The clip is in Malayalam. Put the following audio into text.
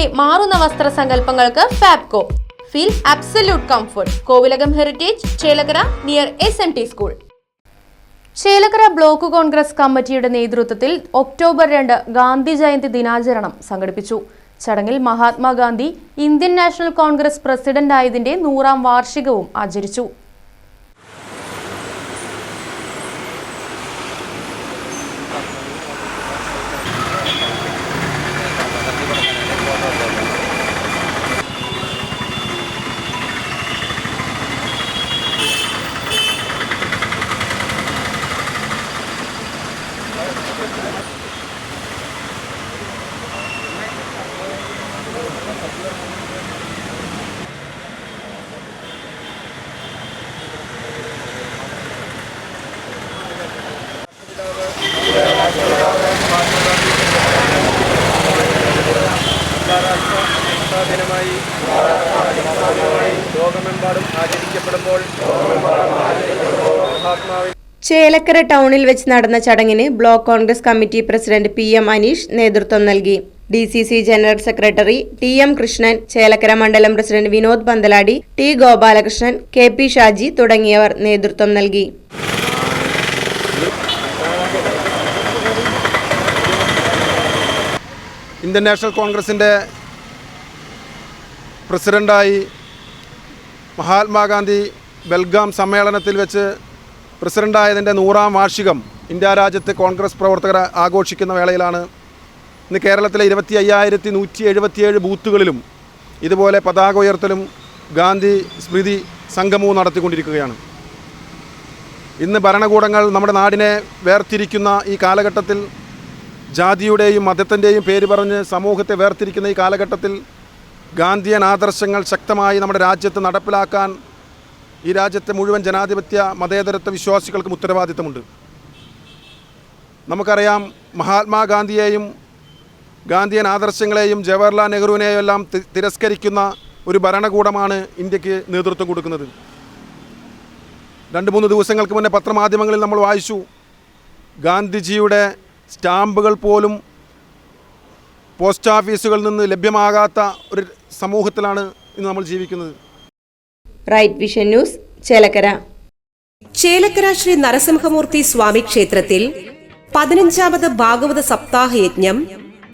തലമുറയുടെ മാറുന്ന വസ്ത്രസങ്കല്പങ്ങൾക്ക് Fabco. Feel absolute comfort Kovilakam heritage Chelakkara near S N T school Chelakkara block Congress കമ്മിറ്റിയുടെ നേതൃത്വത്തിൽ ഒക്ടോബർ രണ്ട് ഗാന്ധി ജയന്തി ദിനാചരണം സംഘടിപ്പിച്ചു. ചടങ്ങിൽ മഹാത്മാഗാന്ധി ഇന്ത്യൻ നാഷണൽ കോൺഗ്രസ് പ്രസിഡന്റായതിന്റെ നൂറാം വാർഷികവും ആചരിച്ചു. ദിനമായി ലോകമെമ്പാടും ആചരിക്കപ്പെടുമ്പോൾ ചേലക്കര ടൗണിൽ വെച്ച് നടന്ന ചടങ്ങിന് block Congress committee president P M Aneesh നേതൃത്വം നൽകി. D C C general secretary T M Krishnan Chelakkara മണ്ഡലം president Vinod Panthaladi T Gopalakrishnan K P Shaji തുടങ്ങിയവർ നേതൃത്വം നൽകി. ഇന്ത്യൻ നാഷണൽ കോൺഗ്രസിന്റെ പ്രസിഡന്റായി മഹാത്മാഗാന്ധി ബൽഗാം സമ്മേളനത്തിൽ വെച്ച് പ്രസിഡന്റായതിന്റെ നൂറാം വാർഷികം ഇന്ത്യ രാജ്യത്ത് കോൺഗ്രസ് പ്രവർത്തകർ ആഘോഷിക്കുന്ന വേളയിലാണ് ഇന്ന് കേരളത്തിലെ ഇരുപത്തി അയ്യായിരത്തി നൂറ്റി എഴുപത്തിയേഴ് ബൂത്തുകളിലും ഇതുപോലെ പതാക ഉയർത്തലും ഗാന്ധി സ്മൃതി സംഗമവും നടത്തിക്കൊണ്ടിരിക്കുകയാണ്. ഇന്ന് ഭരണകൂടങ്ങൾ നമ്മുടെ നാടിനെ വേർതിരിക്കുന്ന ഈ കാലഘട്ടത്തിൽ ജാതിയുടെയും മതത്തിന്റെയും പേര് പറഞ്ഞ് സമൂഹത്തെ വേർതിരിക്കുന്ന ഈ കാലഘട്ടത്തിൽ ഗാന്ധിയൻ ആദർശങ്ങൾ ശക്തമായി നമ്മുടെ രാജ്യത്ത് നടപ്പിലാക്കാൻ ഈ രാജ്യത്തെ മുഴുവൻ ജനാധിപത്യ മതേതരത്വ വിശ്വാസികൾക്കും ഉത്തരവാദിത്തമുണ്ട്. നമുക്കറിയാം മഹാത്മാഗാന്ധിയെയും ഗാന്ധിയൻ ആദർശങ്ങളെയും ജവഹർലാൽ നെഹ്റുവിനെയും എല്ലാം തിരസ്കരിക്കുന്ന ഒരു ഭരണകൂടമാണ് ഇന്ത്യയ്ക്ക് നേതൃത്വം കൊടുക്കുന്നത്. രണ്ട് മൂന്ന് ദിവസങ്ങൾക്ക് മുന്നേ പത്രമാധ്യമങ്ങളിൽ നമ്മൾ വായിച്ചു ഗാന്ധിജിയുടെ സ്റ്റാമ്പുകൾ പോലും പോസ്റ്റ് ഓഫീസുകളിൽ നിന്ന് ലഭ്യമാകാത്ത ഒരു സമൂഹത്തിലാണ് ഇന്ന് നമ്മൾ ജീവിക്കുന്നത്. Right vision news Chelakkara. Chelakkara Shri Narasimhamoorthy Swami ക്ഷേത്രത്തിൽ പതിനഞ്ചാമത് ഭാഗവത സപ്താഹ യജ്ഞം